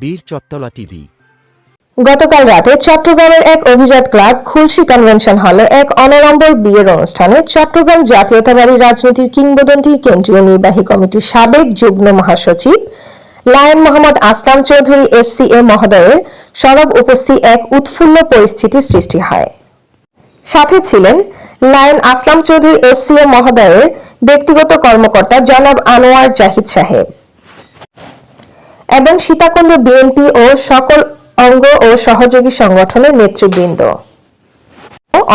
বীর চত্তলা টিভি। গতকাল রাতে চট্টগ্রামের এক অভিজাত ক্লাব খুলশি কনভেনশন হলে এক অনাড়ম্বর বিয়ের অনুষ্ঠানে চট্টগ্রাম জাতীয়তাবাদী রাজনীতির কিংবদন্তি কেন্দ্রীয় নির্বাহী কমিটির সাবেক যুগ্ম মহাসচিব লায়ন মোহাম্মদ আসলাম চৌধুরী এফসিএ মহোদয়ের সরব উপস্থিত এক উৎফুল্ল পরিস্থিতির সৃষ্টি হয়। সাথে ছিলেন লায়ন আসলাম চৌধুরী এফসিএ মহোদয়ের ব্যক্তিগত কর্মকর্তা জনাব আনোয়ার জাহিদ সাহেব। এবং সীতাকুণ্ড বিএনপি ও সকল অঙ্গ ও সহযোগী সংগঠনের নেতৃবৃন্দ।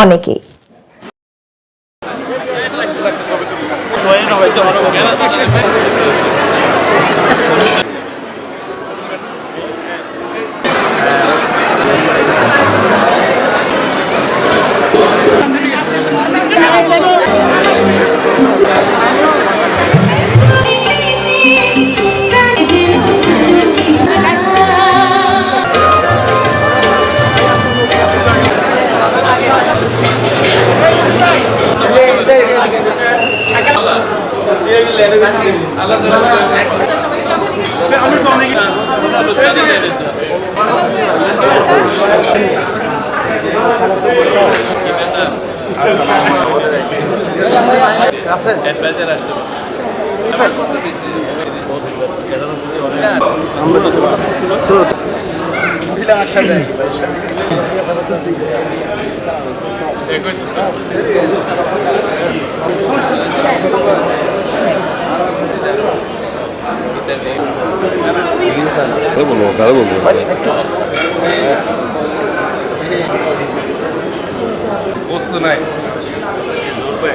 অনেকেই। কারও বলব 怎么弄？怎么弄？我昨天来。哎。